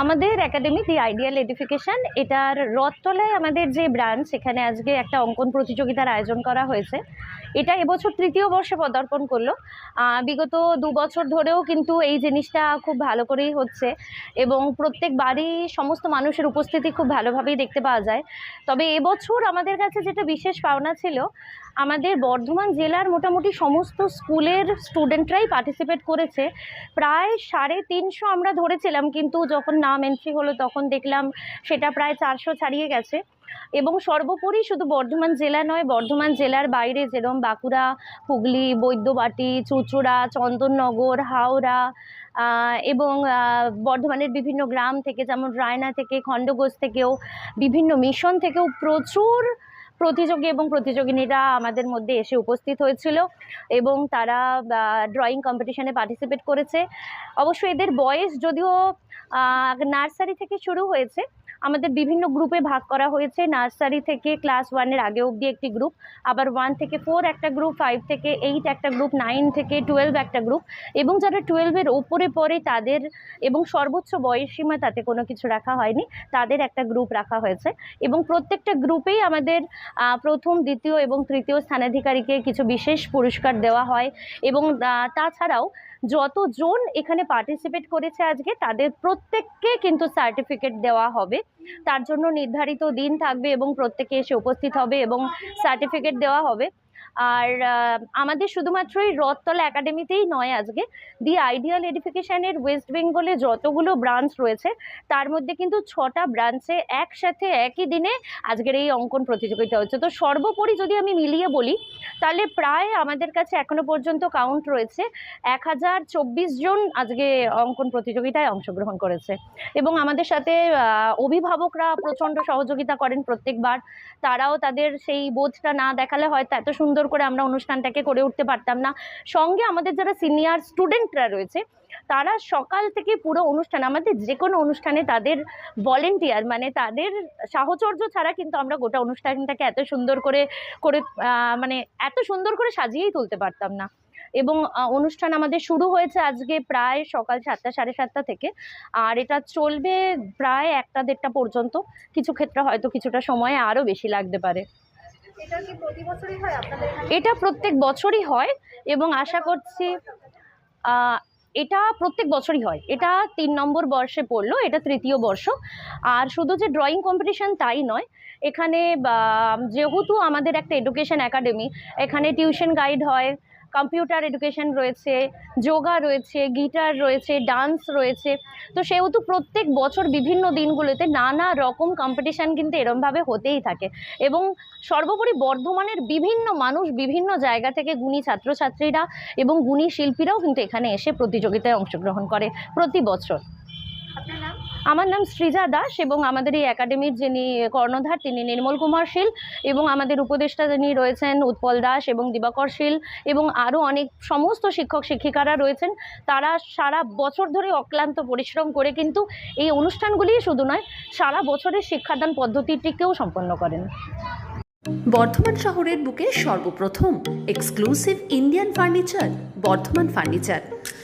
আমাদের একাডেমি দি ideal education এটার রথতলায় আমাদের যে ব্রাঞ্চ সেখানে আজকে একটা অঙ্কন প্রতিযোগিতার আয়োজন করা হয়েছে। এটা এবছর তৃতীয় বর্ষে পদার্পণ করল। বিগত দু বছর ধরেও কিন্তু এই জিনিসটা খুব ভালো করেই হচ্ছে এবং প্রত্যেক বাড়ি সমস্ত মানুষের উপস্থিতি খুব ভালোভাবেই দেখতে পাওয়া যায়। তবে এবছর আমাদের কাছে যেটা বিশেষ পাওনা ছিল, আমাদের বর্ধমান জেলার মোটামুটি সমস্ত স্কুলের স্টুডেন্টরাই পার্টিসিপেট করেছে। প্রায় সাড়ে তিনশো আমরা ধরেছিলাম, কিন্তু যখন নাম এন্ট্রি হলো তখন দেখলাম সেটা প্রায় চারশো ছাড়িয়ে গেছে। এবং সর্বোপরি শুধু বর্ধমান জেলা নয়, বর্ধমান জেলার বাইরে যেরকম বাঁকুড়া, হুগলি, বৈদ্যবাটি, চুঁচুড়া, চন্দননগর, হাওড়া এবং বর্ধমানের বিভিন্ন গ্রাম থেকে যেমন রায়না থেকে খণ্ডঘোষ থেকেও, বিভিন্ন মিশন থেকেও প্রচুর প্রতিযোগী এবং প্রতিযোগিনীরা আমাদের মধ্যে এসে উপস্থিত হয়েছিল এবং তারা ড্রয়িং কম্পিটিশনে পার্টিসিপেট করেছে। অবশ্য এদের বয়স যদিও নার্সারি থেকে শুরু হয়েছে, আমাদের বিভিন্ন গ্রুপে ভাগ করা হয়েছে। নার্সারি থেকে ক্লাস ওয়ানের আগে অবধি একটি গ্রুপ আবার ওয়ান থেকে ফোর একটা গ্রুপ ফাইভ থেকে এইট একটা গ্রুপ নাইন থেকে টুয়েলভ একটা গ্রুপ এবং যারা টুয়েলভের ওপরে পড়ে তাদের এবং সর্বোচ্চ বয়স সীমা তাতে কোনো কিছু রাখা হয়নি, তাদের একটা গ্রুপ রাখা হয়েছে এবং প্রত্যেকটা গ্রুপেই আমাদের প্রথম, দ্বিতীয় এবং তৃতীয় স্থানাধিকারীকে কিছু বিশেষ পুরস্কার দেওয়া হয় এবং তাছাড়াও যতজন এখানে পার্টিসিপেট করেছে আজকে, তাদের প্রত্যেককে কিন্তু সার্টিফিকেট দেওয়া হবে। তার জন্য নির্ধারিত দিন থাকবে এবং প্রত্যেকে এসে উপস্থিত হবে এবং সার্টিফিকেট দেওয়া হবে। আর আমাদের শুধুমাত্র এই রথতলা একাডেমিতেই নয় আজকে। দি আইডিয়াল এডুকেশনের ওয়েস্ট বেঙ্গলে যতগুলো ব্রাঞ্চ রয়েছে, তার মধ্যে কিন্তু ছটা ব্রাঞ্চে একসাথে একই দিনে আজকের এই অঙ্কন প্রতিযোগিতা হচ্ছে। তো সর্বোপরি যদি আমি মিলিয়ে বলি তাহলে প্রায় আমাদের কাছে এখনও পর্যন্ত কাউন্ট রয়েছে এক হাজার চব্বিশ জন আজকে অঙ্কন প্রতিযোগিতায় অংশগ্রহণ করেছে। এবং আমাদের সাথে অভিভাবকরা প্রচণ্ড সহযোগিতা করেন প্রত্যেকবার। তারাও তাদের সেই বোধটা না দেখালে হয়তো এত সুন্দর করে আমরা অনুষ্ঠানটাকে করে উঠতে পারতাম না। সঙ্গে আমাদের যারা সিনিয়র স্টুডেন্টরা রয়েছে তারা সকাল থেকে পুরো অনুষ্ঠান আমাদের যে কোনো অনুষ্ঠানে তাদের ভলেন্টিয়ার মানে তাদের সাহচর্য ছাড়া কিন্তু আমরা গোটা অনুষ্ঠানটাকে এত সুন্দর করে করে মানে এত সুন্দর করে সাজিয়েই তুলতে পারতাম না। এবং অনুষ্ঠান আমাদের শুরু হয়েছে আজকে প্রায় সকাল সাতটা সাড়ে সাতটা থেকে। আর এটা চলবে প্রায় একটা দেড়টা পর্যন্ত। কিছু ক্ষেত্রে হয়তো কিছুটা সময় আরও বেশি লাগতে পারে। এটা প্রত্যেক বছরই হয় এবং আশা করছি এটা প্রত্যেক বছরই হয়। এটা তিন নম্বর বর্ষে পড়ল, এটা তৃতীয় বর্ষ। আর শুধু যে ড্রয়িং কম্পিটিশান তাই নয়, এখানে যেহেতু আমাদের একটা এডুকেশন একাডেমি এখানে টিউশন গাইড হয় কম্পিউটার এডুকেশন রয়েছে, যোগা রয়েছে, গিটার রয়েছে, ডান্স রয়েছে। তো সেহেতু প্রত্যেক বছর বিভিন্ন দিনগুলোতে নানা রকম কম্পিটিশান কিন্তু এরমভাবে হতেই থাকে এবং সর্বোপরি বর্ধমানের বিভিন্ন মানুষ বিভিন্ন জায়গা থেকে গুণী ছাত্রছাত্রীরা এবং গুণী শিল্পীরাও কিন্তু এখানে এসে প্রতিযোগিতায় অংশগ্রহণ করে প্রতি বছর। আমার নাম সৃজা দাস এবং আমাদের এই একাডেমির যিনি কর্ণধার তিনি নির্মল কুমার শীল এবং আমাদের উপদেষ্টা যিনি রয়েছেন উৎপল দাস এবং দিবাকর শীল এবং আরও অনেক সমস্ত শিক্ষক শিক্ষিকারা রয়েছেন তারা সারা বছর ধরে অক্লান্ত পরিশ্রম করে কিন্তু এই অনুষ্ঠানগুলি শুধু নয় সারা বছরের শিক্ষাদান পদ্ধতিটিকেও সম্পন্ন করেন। বর্ধমান শহরের বুকে সর্বপ্রথম exclusive Indian furniture Bardhaman furniture